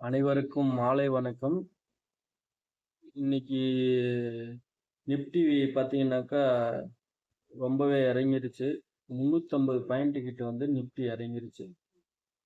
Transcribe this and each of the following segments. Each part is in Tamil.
அனைவருக்கும் மாலை வணக்கம். இன்னைக்கு நிஃப்டி பார்த்தீங்கன்னாக்கா, ரொம்பவே இறங்கிருச்சு. 350 பாயிண்ட் கிட்ட வந்து நிப்டி இறங்கிருச்சு.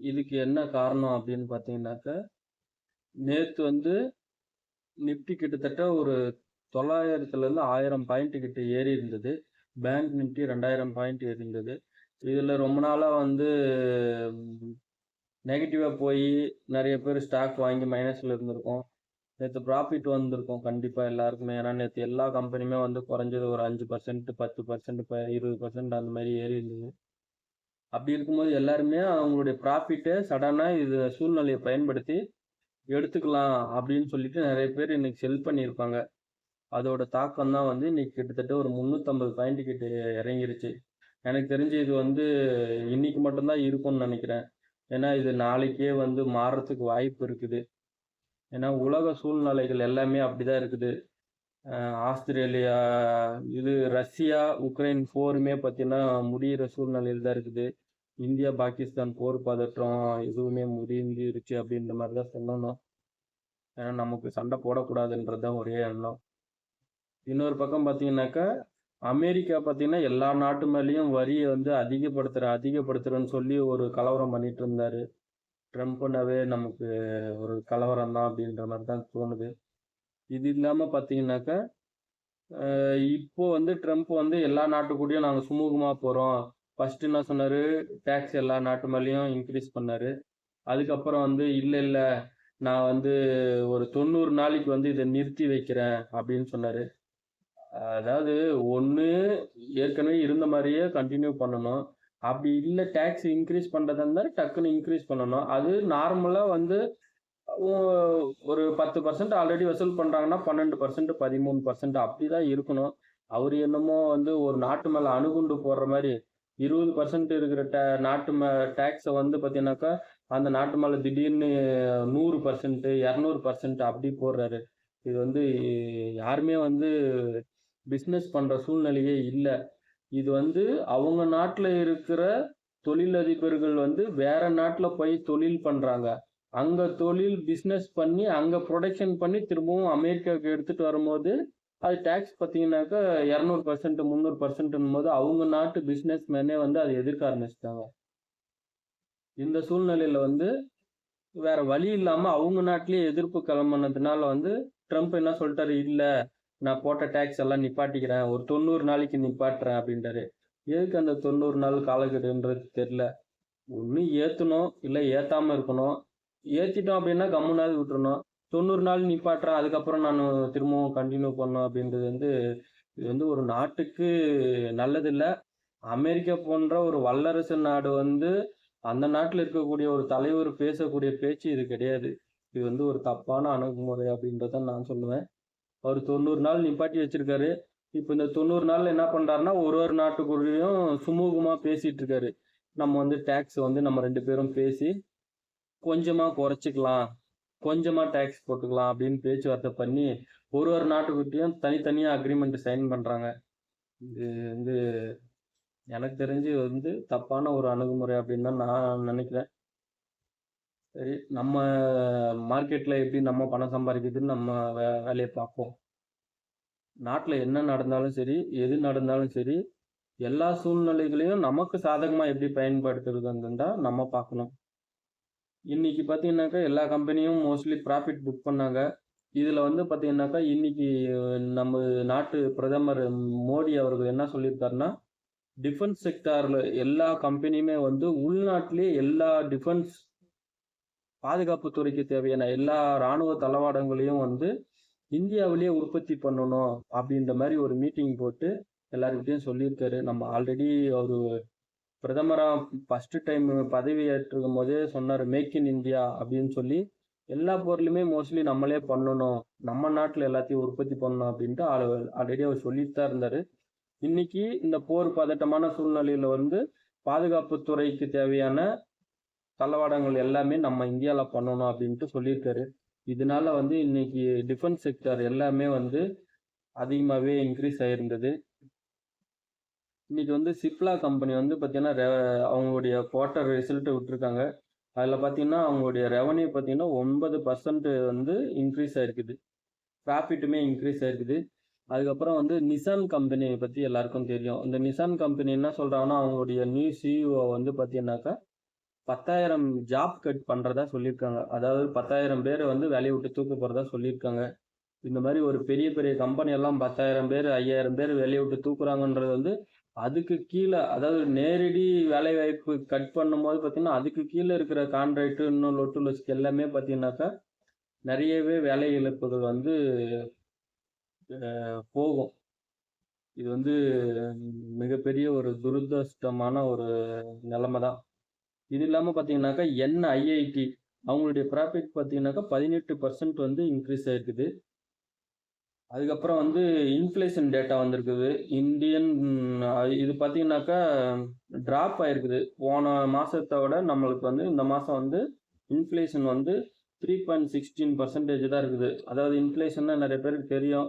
இதுக்கு என்ன காரணம் அப்படின்னு பார்த்தீங்கன்னாக்கா, நேற்று வந்து நிப்டி கிட்டத்தட்ட ஒரு 900லேருந்து 1000 பாயிண்ட் கிட்ட ஏறி இருந்தது. பேங்க் நிப்டி ரெண்டாயிரம் பாயிண்ட் ஏறி இருந்தது. இதில் ரொம்ப நாளாக வந்து நெகட்டிவாக போய் நிறைய பேர் ஸ்டாக் வாங்கி மைனஸில் இருந்திருக்கோம் நேற்று ப்ராஃபிட் வந்திருக்கும் கண்டிப்பாக எல்லாருக்குமே. ஏன்னா நேற்று எல்லா கம்பெனியுமே வந்து குறைஞ்சது ஒரு அஞ்சு பர்சன்ட் பத்து பர்சன்ட் இப்போ இருபது பர்சன்ட் அந்த மாதிரி ஏறி இருந்தது. அப்படி இருக்கும்போது எல்லாருமே அவங்களுடைய ப்ராஃபிட்டை சடனாக இது சூழ்நிலையை பயன்படுத்தி எடுத்துக்கலாம் அப்படின்னு சொல்லிட்டு நிறைய பேர் இன்னைக்கு செல் பண்ணியிருப்பாங்க. அதோட தாக்கம் தான் வந்து இன்னைக்கு கிட்டத்தட்ட ஒரு 350 பாயிண்ட் கிட்ட இறங்கிருச்சு. எனக்கு தெரிஞ்சு இது வந்து இன்னைக்கு மட்டும்தான் இருக்கும்னு நினைக்கிறேன் ஏன்னா இது நாளைக்கே வந்து மாறுறதுக்கு வாய்ப்பு இருக்குது. ஏன்னா உலக சூழ்நிலைகள் எல்லாமே அப்படிதான் இருக்குது. ஆஸ்திரேலியா, இது ரஷ்யா, உக்ரைன் போருமே பார்த்தீங்கன்னா முடியிற சூழ்நிலையில் தான் இருக்குது. இந்தியா, பாகிஸ்தான் போர் பதற்றம் எதுவுமே முடிஞ்சிருச்சு அப்படின்ற மாதிரி தான் சொல்லணும். ஏன்னா நமக்கு சண்டை போடக்கூடாதுன்றது தான் ஒரே எண்ணம். இன்னொரு பக்கம் பார்த்தீங்கன்னாக்கா, அமெரிக்கா பார்த்தீங்கன்னா எல்லா நாட்டு மேலேயும் வரியை வந்து அதிகப்படுத்துகிற அதிகப்படுத்துகிறேன்னு சொல்லி ஒரு கலவரம் பண்ணிட்டு இருந்தார். ட்ரம்ப்னாவே நமக்கு ஒரு கலவரம் தான் அப்படின்ற மாதிரி தான் தோணுது. இது இல்லாமல் பார்த்தீங்கன்னாக்கா, இப்போ வந்து ட்ரம்ப் வந்து எல்லா நாட்டு கூடயும் சுமூகமாக போகிறோம் ஃபஸ்ட்டு என்ன சொன்னார்? டேக்ஸ் எல்லா நாட்டு மேலேயும் இன்க்ரீஸ் பண்ணார். அதுக்கப்புறம் வந்து இல்லை இல்லை நான் வந்து ஒரு 90 நாளைக்கு வந்து இதை நிறுத்தி வைக்கிறேன் அப்படின்னு சொன்னார். அதாவது ஒன்று ஏற்கனவே இருந்த மாதிரியே கண்டினியூ பண்ணணும். அப்படி இல்லை டேக்ஸ் இன்க்ரீஸ் பண்ணுறதா இருந்தால் டக்குன்னு இன்க்ரீஸ் பண்ணணும். அது நார்மலாக வந்து ஒரு 10% ஆல்ரெடி வசூல் பண்ணுறாங்கன்னா பன்னெண்டு பர்சன்ட் பதிமூணு பர்சன்ட் அப்படி தான் இருக்கணும். அவர் என்னமோ வந்து ஒரு நாட்டு மேலே அணுகுண்டு போடுற மாதிரி இருபது பர்சன்ட் இருக்கிற ட நாட்டு மே டேக்ஸை வந்து பார்த்தீங்கன்னாக்கா, அந்த நாட்டு மேலே திடீர்னு 100%, 200% அப்படி போடுறாரு. இது வந்து யாருமே வந்து பிஸ்னஸ் பண்ணுற சூழ்நிலையே இல்லை. இது வந்து அவங்க நாட்டில் இருக்கிற தொழிலதிபர்கள் வந்து வேற நாட்டில் போய் தொழில் பண்ணுறாங்க அங்கே தொழில் பிஸ்னஸ் பண்ணி, அங்கே ப்ரொடக்ஷன் பண்ணி திரும்பவும் அமெரிக்காவுக்கு எடுத்துகிட்டு வரும்போது, அது டேக்ஸ் பார்த்தீங்கன்னாக்கா 200%, 300%ன்னும்போது அவங்க நாட்டு பிஸ்னஸ் மேனே வந்து அதை எதிர்க்க ஆரம்பிச்சிட்டாங்க இந்த சூழ்நிலையில் வந்து வேற வழி இல்லாமல் அவங்க நாட்டிலேயே எதிர்ப்பு கிளம்புனதுனால வந்து ட்ரம்ப் என்ன சொல்லிட்டாரு? இல்லை நான் போட்ட டேக்ஸ் எல்லாம் நிப்பாட்டிக்கிறேன். ஒரு 90 நாளைக்கு நிப்பாட்டுறேன் அப்படின்றாரு எதுக்கு அந்த 90 நாள் காலக்கெடுன்றது தெரியல. ஒன்றும் ஏற்றணும் இல்லை ஏற்றாமல் இருக்கணும். ஏற்றிட்டோம் அப்படின்னா கம்முனாவது விட்டுறணும். 90 நாள் நிப்பாட்டுறேன். அதுக்கப்புறம் நான் திரும்பவும் கண்டினியூ பண்ணோம் அப்படின்றது வந்து, இது வந்து ஒரு நாட்டுக்கு நல்லதில்லை அமெரிக்கா போன்ற ஒரு வல்லரசு நாடு வந்து, அந்த நாட்டில் இருக்கக்கூடிய ஒரு தலைவர் பேசக்கூடிய பேச்சு இது கிடையாது. இது வந்து ஒரு தப்பான அணுகுமுறை அப்படின்றத நான் சொல்லுவேன். அவர் தொண்ணூறு நாள் நிப்பாட்டி வச்சிருக்காரு. இப்போ இந்த தொண்ணூறு நாளில் என்ன பண்ணுறாருன்னா ஒரு ஒரு நாட்டுக்குள்ளேயும் சுமூகமாக பேசிகிட்டு இருக்காரு. நம்ம வந்து டேக்ஸ் வந்து நம்ம ரெண்டு பேரும் பேசி, கொஞ்சமாக குறைச்சிக்கலாம் கொஞ்சமாக டேக்ஸ் போட்டுக்கலாம் அப்படின்னு பேச்சுவார்த்தை பண்ணி, ஒரு ஒரு நாட்டுக்கிட்டையும் தனித்தனியாக அக்ரிமெண்ட் சைன் பண்ணுறாங்க இது வந்து எனக்கு தெரிஞ்சு வந்து தப்பான ஒரு அணுகுமுறை அப்படின்னு தான் நான் நினைக்கிறேன். சரி, நம்ம மார்க்கெட்டில் எப்படி நம்ம பணம் சம்பாதிக்குதுன்னு நம்ம வே வேலையை பார்ப்போம். நாட்டில் என்ன நடந்தாலும் சரி, எது நடந்தாலும் சரி, எல்லா சூழ்நிலைகளையும் நமக்கு சாதகமாக எப்படி பயன்படுத்துறதுன்னு தான் நம்ம பார்க்கணும். இன்னைக்கு பார்த்தீங்கன்னாக்கா, எல்லா கம்பெனியும் மோஸ்ட்லி ப்ராஃபிட் புக் பண்ணாங்க. இதில் வந்து பார்த்தீங்கன்னாக்கா, இன்னைக்கு நம்ம நாட்டு பிரதமர் மோடி அவர்கள் என்ன சொல்லியிருக்காருன்னா, டிஃபென்ஸ் செக்டாரில் எல்லா கம்பெனியுமே வந்து உள்நாட்டிலே எல்லா டிஃபென்ஸ் பாதுகாப்பு துறைக்கு தேவையான எல்லா ராணுவ தளவாடங்களையும் வந்து இந்தியாவிலேயே உற்பத்தி பண்ணணும் அப்படின்ற மாதிரி ஒரு மீட்டிங் போட்டு எல்லாருக்கிட்டையும் சொல்லியிருக்காரு. நம்ம ஆல்ரெடி அவர் பிரதமராக ஃபஸ்ட்டு டைம் பதவி ஏற்றுக்கும்போதே சொன்னார் மேக் இன் இந்தியா அப்படின்னு சொல்லி, எல்லா பொருளுமே மோஸ்ட்லி நம்மளே பண்ணணும். நம்ம நாட்டில் எல்லாத்தையும் உற்பத்தி பண்ணணும் அப்படின்ட்டு ஆல்ரெடி அவர் சொல்லிட்டு தான் இருந்தார் இன்னைக்கு இந்த போர் பதட்டமான சூழ்நிலையில் வந்து பாதுகாப்பு துறைக்கு தேவையான தளவாடங்கள் எல்லாமே நம்ம இந்தியாவில் பண்ணணும் அப்படின்ட்டு சொல்லியிருக்காரு. இதனால வந்து இன்னைக்கு டிஃபென்ஸ் செக்டார் எல்லாமே வந்து அதிகமாகவே இன்க்ரீஸ் ஆகிருந்தது இன்னைக்கு வந்து சிப்லா கம்பெனி வந்து பார்த்தீங்கன்னா, அவங்களுடைய குவார்ட்டர் ரிசல்ட் விட்டுருக்காங்க. அதில் பார்த்தீங்கன்னா அவங்களுடைய ரெவன்யூ பார்த்தீங்கன்னா ஒன்பது பர்சன்ட் வந்து இன்க்ரீஸ் ஆகிருக்குது ப்ராஃபிட்டுமே இன்க்ரீஸ் ஆகிருக்குது அதுக்கப்புறம் வந்து நிசான் கம்பெனியை பற்றி எல்லாருக்கும் தெரியும் இந்த நிசான் கம்பெனி என்ன சொல்கிறாங்கன்னா அவங்களுடைய நியூ சிஇஓ வந்து பார்த்தீங்கன்னாக்கா பத்தாயிரம் ஜாப் கட் பண்ணுறதா சொல்லியிருக்காங்க. அதாவது பத்தாயிரம் பேரை வந்து வேலையை விட்டு தூக்க போகிறதா சொல்லியிருக்காங்க. இந்த மாதிரி ஒரு பெரிய பெரிய கம்பெனி எல்லாம் பத்தாயிரம் பேர் ஐயாயிரம் பேர் வேலையை விட்டு தூக்குறாங்கன்றது வந்து அதுக்கு கீழே அதாவது நேரடி வேலை வாய்ப்பு கட் பண்ணும்போது பார்த்தீங்கன்னா அதுக்கு கீழே இருக்கிற கான்ட்ராக்ட் இன்னும் லொட்டு லொஸ்க்கு எல்லாமே பார்த்தீங்கன்னாக்கா நிறையவே வேலை இழப்புகள் வந்து போகும். இது வந்து மிகப்பெரிய ஒரு துரதிருஷ்டமான ஒரு நிலைமை தான் இது இல்லாமல் பார்த்தீங்கன்னாக்கா என்ஐஐடி அவங்களுடைய ப்ராஃபிட் பார்த்தீங்கன்னாக்கா பதினெட்டு பர்சன்ட் வந்து இன்க்ரீஸ் ஆயிருக்குது. அதுக்கப்புறம் வந்து இன்ஃப்ளேஷன் டேட்டா வந்திருக்குது. இந்தியன் இது பார்த்தீங்கன்னாக்கா ட்ராப் ஆயிருக்குது. போன மாதத்தை விட நம்மளுக்கு வந்து இந்த மாதம் வந்து இன்ஃப்ளேஷன் வந்து த்ரீ பாயிண்ட் சிக்ஸ்டீன் பர்சன்டேஜ் தான் இருக்குது. அதாவது இன்ஃப்ளேஷன்னா நிறைய பேருக்கு தெரியும்.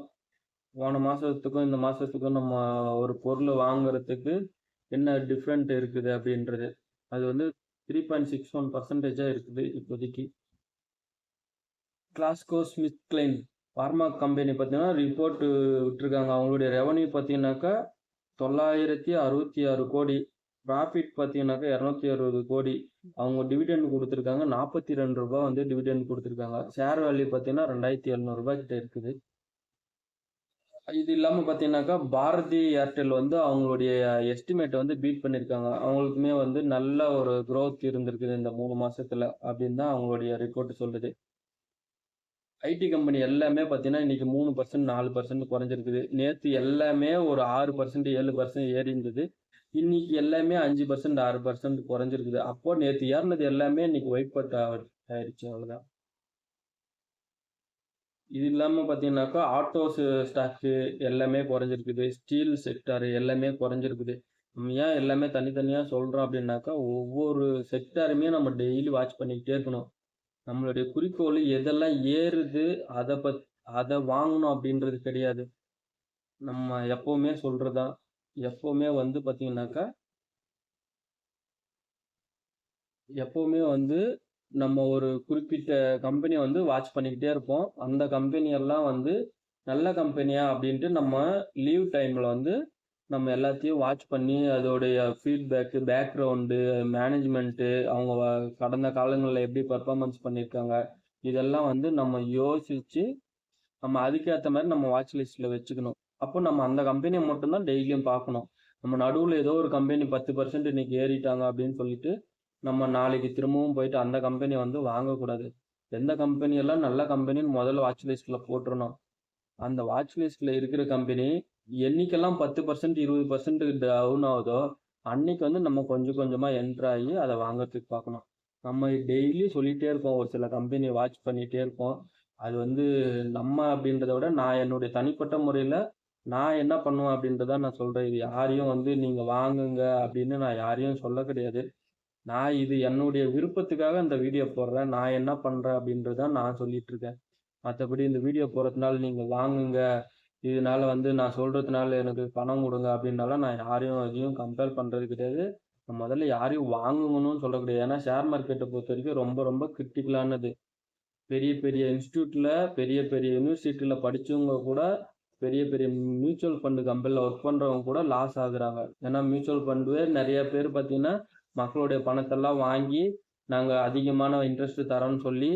போன மாதத்துக்கும் இந்த மாதத்துக்கும் நம்ம ஒரு பொருள் வாங்குறதுக்கு என்ன டிஃப்ரெண்ட் இருக்குது அப்படின்றது. அது வந்து த்ரீ பாயிண்ட் சிக்ஸ் ஒன் பர்சன்டேஜாக இருக்குது இப்போதைக்கு. Glaxo Smith Kline pharma company பார்த்தீங்கன்னா ரிப்போர்ட் விட்டுருக்காங்க. அவங்களுடைய ரெவன்யூ பார்த்தீங்கன்னாக்கா தொள்ளாயிரத்தி அறுபத்தி ஆறு கோடி. ப்ராஃபிட் பார்த்தீங்கன்னாக்கா இரநூத்தி அறுபது கோடி. அவங்க டிவிடெண்ட் கொடுத்துருக்காங்க. நாற்பத்தி ரெண்டு ரூபாய் வந்து டிவிடெண்ட் கொடுத்துருக்காங்க. ஷேர் வேல்யூ பார்த்தீங்கன்னா ரெண்டாயிரத்தி எழுநூறுபா கிட்ட இருக்குது. இது இல்லாமல் பார்த்தீங்கன்னாக்கா பாரதி ஏர்டெல் வந்து அவங்களுடைய எஸ்டிமேட்டை வந்து பீட் பண்ணியிருக்காங்க அவங்களுக்குமே வந்து நல்ல ஒரு க்ரோத் இருந்திருக்குது இந்த மூணு மாதத்தில் அப்படின்னு தான் அவங்களுடைய ரிப்போர்ட் சொல்லுது. ஐடி கம்பெனி எல்லாமே பார்த்தீங்கன்னா இன்னைக்கு மூணு பர்சன்ட் நாலு பர்சன்ட் குறைஞ்சிருக்குது. நேற்று எல்லாமே ஒரு ஆறு பர்சன்ட் ஏழு பர்சன்ட் ஏறி இருந்தது. இன்னைக்கு எல்லாமே அஞ்சு பர்சன்ட் ஆறு பர்சன்ட் குறைஞ்சிருக்குது. அப்போ நேற்று ஏறினது எல்லாமே இன்னைக்கு ஒயிட் பட் ஆயிடுச்சு அவ்வளோதான் இது இல்லாமல் பார்த்தீங்கன்னாக்கா ஆட்டோஸ் ஸ்டாக்கு எல்லாமே குறைஞ்சிருக்குது. ஸ்டீல் செக்டார் எல்லாமே குறைஞ்சிருக்குது. நம்ம ஏன் எல்லாமே தனித்தனியாக சொல்கிறோம் அப்படின்னாக்கா ஒவ்வொரு செக்டாருமே நம்ம டெய்லி வாட்ச் பண்ணிக்கிட்டே இருக்கணும். நம்மளுடைய குறிக்கோள் எதெல்லாம் ஏறுது அதை பத் அதை வாங்கணும் அப்படின்றது கிடையாது. நம்ம எப்போவுமே சொல்கிறதா எப்போவுமே வந்து பார்த்தீங்கன்னாக்கா எப்போவுமே வந்து நம்ம ஒரு குறிப்பிட்ட கம்பெனியை வந்து வாட்ச் பண்ணிக்கிட்டே இருப்போம். அந்த கம்பெனியெல்லாம் வந்து நல்ல கம்பெனியா அப்படின்ட்டு நம்ம லீவ் டைமில் வந்து நம்ம எல்லாத்தையும் வாட்ச் பண்ணி அதோடைய ஃபீட்பேக்கு பேக்ரவுண்டு மேனேஜ்மெண்ட்டு அவங்க கடந்த காலங்களில் எப்படி பர்ஃபார்மன்ஸ் பண்ணியிருக்காங்க இதெல்லாம் வந்து நம்ம யோசித்து நம்ம அதுக்கேற்ற மாதிரி நம்ம வாட்ச் லிஸ்ட்டில் வச்சுக்கணும். அப்போ நம்ம அந்த கம்பெனியை மட்டும்தான் டெய்லியும் பார்க்கணும். நம்ம நடுவில் ஏதோ ஒரு கம்பெனி பத்து பர்சன்ட் இன்னைக்கு ஏறிட்டாங்க அப்படின்னு சொல்லிட்டு நம்ம நாளைக்கு திரும்பவும் போயிட்டு அந்த கம்பெனியை வந்து வாங்கக்கூடாது. எந்த கம்பெனியெல்லாம் நல்ல கம்பெனின்னு முதல்ல வாட்ச் லிஸ்ட்டில் போட்டுருணும் அந்த வாட்ச் லிஸ்ட்டில் இருக்கிற கம்பெனி என்னைக்கெல்லாம் பத்து பர்சன்ட் இருபது பர்சன்ட் டவுன் ஆகுதோ அன்னைக்கு வந்து நம்ம கொஞ்சம் கொஞ்சமாக என்ட்ரு ஆகி அதை வாங்குறதுக்கு பார்க்கணும். நம்ம டெய்லி சொல்லிகிட்டே இருப்போம். ஒரு சில கம்பெனியை வாட்ச் பண்ணிகிட்டே இருப்போம். அது வந்து நம்ம அப்படின்றத விட நான் என்னுடைய தனிப்பட்ட முறையில் நான் என்ன பண்ணுவேன் அப்படின்றத நான் சொல்கிறேன் இது யாரையும் வந்து நீங்கள் வாங்குங்க அப்படின்னு நான் யாரையும் சொல்ல கிடையாது. நான் இது என்னுடைய விருப்பத்துக்காக இந்த வீடியோ போடுறேன். நான் என்ன பண்ணுறேன் அப்படின்றத நான் சொல்லிட்டு இருக்கேன். மற்றபடி இந்த வீடியோ போடுறதுனால நீங்கள் வாங்குங்க. இதனால வந்து நான் சொல்கிறதுனால எனக்கு பணம் கொடுங்க அப்படின்னால நான் யாரையும் எதையும் கம்பேர் பண்ணுறது கிடையாது. முதல்ல யாரையும் வாங்கணும்னு சொல்ல கிடையாது. ஏன்னா ஷேர் மார்க்கெட்டை பொறுத்த வரைக்கும் ரொம்ப ரொம்ப கிரிட்டிக்கலானது பெரிய பெரிய இன்ஸ்டியூட்டில் பெரிய பெரிய யூனிவர்சிட்டியில் படித்தவங்க கூட பெரிய பெரிய மியூச்சுவல் ஃபண்டு கம்பெனியில் ஒர்க் பண்ணுறவங்க கூட லாஸ் ஆகுறாங்க. ஏன்னா மியூச்சுவல் ஃபண்டு நிறைய பேர் பார்த்தீங்கன்னா மக்களுடைய பணத்தெல்லாம் வாங்கி நாங்கள் அதிகமான இன்ட்ரெஸ்ட் தரோன்னு சொல்லி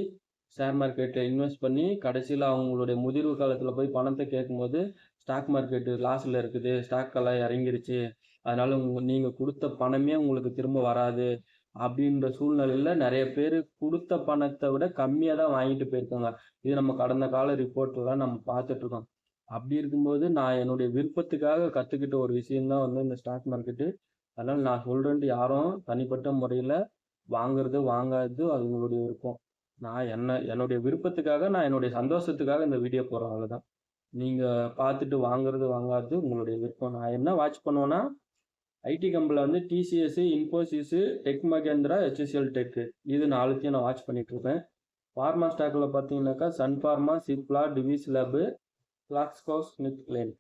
ஷேர் மார்க்கெட்டில் இன்வெஸ்ட் பண்ணி கடைசியில் அவங்களுடைய முதிர்வு காலத்தில் போய் பணத்தை கேட்கும்போது ஸ்டாக் மார்க்கெட்டு லாஸில் இருக்குது. ஸ்டாக் எல்லாம் இறங்கிருச்சு. அதனால உங்க நீங்கள் கொடுத்த பணமே உங்களுக்கு திரும்ப வராது அப்படின்ற சூழ்நிலையில் நிறைய பேர் கொடுத்த பணத்தை விட கம்மியாக தான் வாங்கிட்டு போயிருக்காங்க. இது நம்ம கடந்த கால ரிப்போர்ட்லாம் நம்ம பார்த்துட்ருக்கோம் அப்படி இருக்கும்போது நான் என்னுடைய விருப்பத்துக்காக கற்றுக்கிட்ட ஒரு விஷயம்தான் வந்து இந்த ஸ்டாக் மார்க்கெட்டு அதனால் நான் சொல்கிறேன்ட்டு யாரும் தனிப்பட்ட முறையில் வாங்குறது வாங்காதது அது உங்களுடைய விருப்பம். நான் என்ன என்னுடைய விருப்பத்துக்காக நான் என்னுடைய சந்தோஷத்துக்காக இந்த வீடியோ போடுறேன் அவ்வளோதான் நீங்கள் பார்த்துட்டு வாங்குறது வாங்காதது உங்களுடைய விருப்பம். நான் என்ன வாட்ச் பண்ணுவேன்னா ஐடி கம்பெனியில் வந்து TCS Infosys Tech Mahindra HCL Tech இது நாலுத்தையும் நான் வாட்ச் பண்ணிட்டு இருப்பேன் ஃபார்மா ஸ்டாக்கில் பார்த்தீங்கன்னாக்கா Sun pharma Cipla Divi's lab Glaxo Smith Kline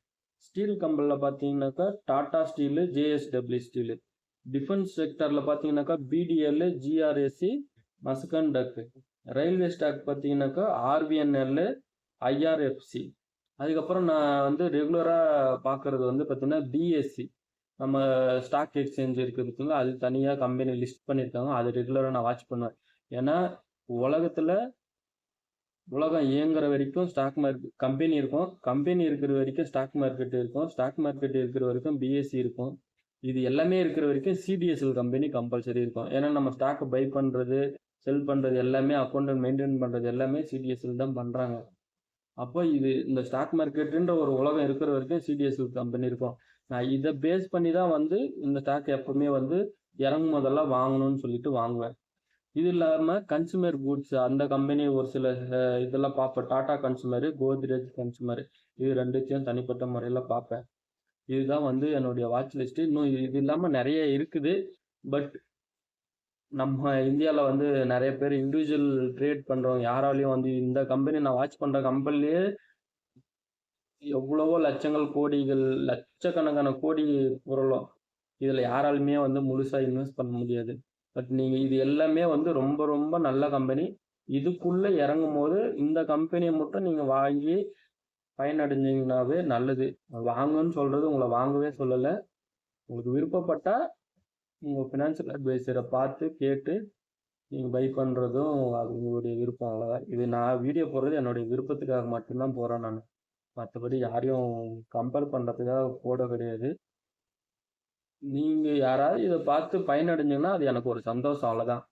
steel கம்பெனியில் பார்த்தீங்கன்னாக்கா Tata steel JSW steel defence செக்டரில் பார்த்தீங்கன்னாக்கா BDL GRSE Mazagon dock railway stock பார்த்தீங்கன்னாக்கா ஆர்விஎன்எல் ஐஆர்எஃப்சி அதுக்கப்புறம் நான் வந்து ரெகுலராக பார்க்குறது வந்து பார்த்தீங்கன்னா பிஎஸ்சி நம்ம ஸ்டாக் எக்ஸ்சேஞ்ச் இருக்குதுங்களா அது தனியாக கம்பெனி லிஸ்ட் பண்ணியிருக்காங்க அது ரெகுலராக நான் வாட்ச் பண்ணுவேன். ஏன்னா உலகத்தில் உலகம் இயங்குற வரைக்கும் ஸ்டாக் மார்க்கெட் கம்பெனி இருக்கும். கம்பெனி இருக்கிற வரைக்கும் ஸ்டாக் மார்க்கெட் இருக்கும். ஸ்டாக் மார்க்கெட் இருக்கிற வரைக்கும் பிஎஸ்சி இருக்கும். இது எல்லாமே இருக்கிற வரைக்கும் சிடிஎஸ்எல் கம்பெனி கம்பல்சரி இருக்கும். ஏன்னா நம்ம ஸ்டாக்கை பை பண்ணுறது செல் பண்ணுறது எல்லாமே அக்கௌண்ட் மெயின்டைன் பண்ணுறது எல்லாமே சிடிஎஸ்எல் தான் பண்ணுறாங்க அப்போ இது இந்த ஸ்டாக் மார்க்கெட்டுன்ற ஒரு உலகம் இருக்கிற வரைக்கும் சிடிஎஸ்எல் கம்பெனி இருக்கும். நான் இதை பேஸ் பண்ணி தான் வந்து இந்த ஸ்டாக் எப்பவுமே வந்து இறங்கும் போதெல்லாம் வாங்கணும்னு சொல்லிட்டு வாங்குவேன். இது இல்லாமல் கன்சூமர் கூட்ஸ் அந்த கம்பெனி ஒரு சில இதெல்லாம் பார்ப்பேன். டாடா கன்சூமரு கோத்ரேஜ் கன்சூமர் இது ரெண்டுத்தையும் தனிப்பட்ட முறையில் பார்ப்பேன். இதுதான் வந்து என்னுடைய வாட்ச் லிஸ்ட்டு இன்னும் இது இது இல்லாமல் நிறைய இருக்குது. பட் நம்ம இந்தியாவில் வந்து நிறைய பேர் இண்டிவிஜுவல் ட்ரேட் பண்ணுறவங்க யாராலையும் வந்து இந்த கம்பெனி நான் வாட்ச் பண்ணுற கம்பெனிலேயே எவ்வளவோ லட்சங்கள் கோடிகள் லட்சக்கணக்கான கோடி பொருளும் இதில் யாராலுமே வந்து முழுசாக இன்வெஸ்ட் பண்ண முடியாது. பட் நீங்கள் இது எல்லாமே வந்து ரொம்ப ரொம்ப நல்ல கம்பெனி இதுக்குள்ளே இறங்கும் போது இந்த கம்பெனியை மட்டும் நீங்கள் வாங்கி பயனடைஞ்சிங்கனாவே நல்லது. வாங்கன்னு சொல்கிறது உங்களை வாங்கவே சொல்லலை. உங்களுக்கு விருப்பப்பட்டால் உங்கள் ஃபினான்ஷியல் அட்வைஸரை பார்த்து கேட்டு நீங்கள் பை பண்ணுறதும் அது உங்களுடைய விருப்பம் அவ்வளோதான் இது நான் வீடியோ போடுறது என்னுடைய விருப்பத்துக்காக மட்டும்தான் போகிறேன் நான். மற்றபடி யாரையும் கம்பேர் பண்ணுறதுக்காக போட கிடையாது. நீங்கள் யாராவது இதை பார்த்து பயனடைஞ்சீங்கன்னா அது எனக்கு ஒரு சந்தோஷம் அவ்வளோதான்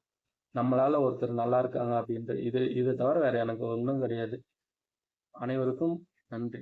நம்மளால் ஒருத்தர் நல்லா இருக்காங்க அப்படின்ட்டு. இது இதை தவிர வேறு எனக்கு ஒன்றும் கிடையாது. அனைவருக்கும் நன்றி.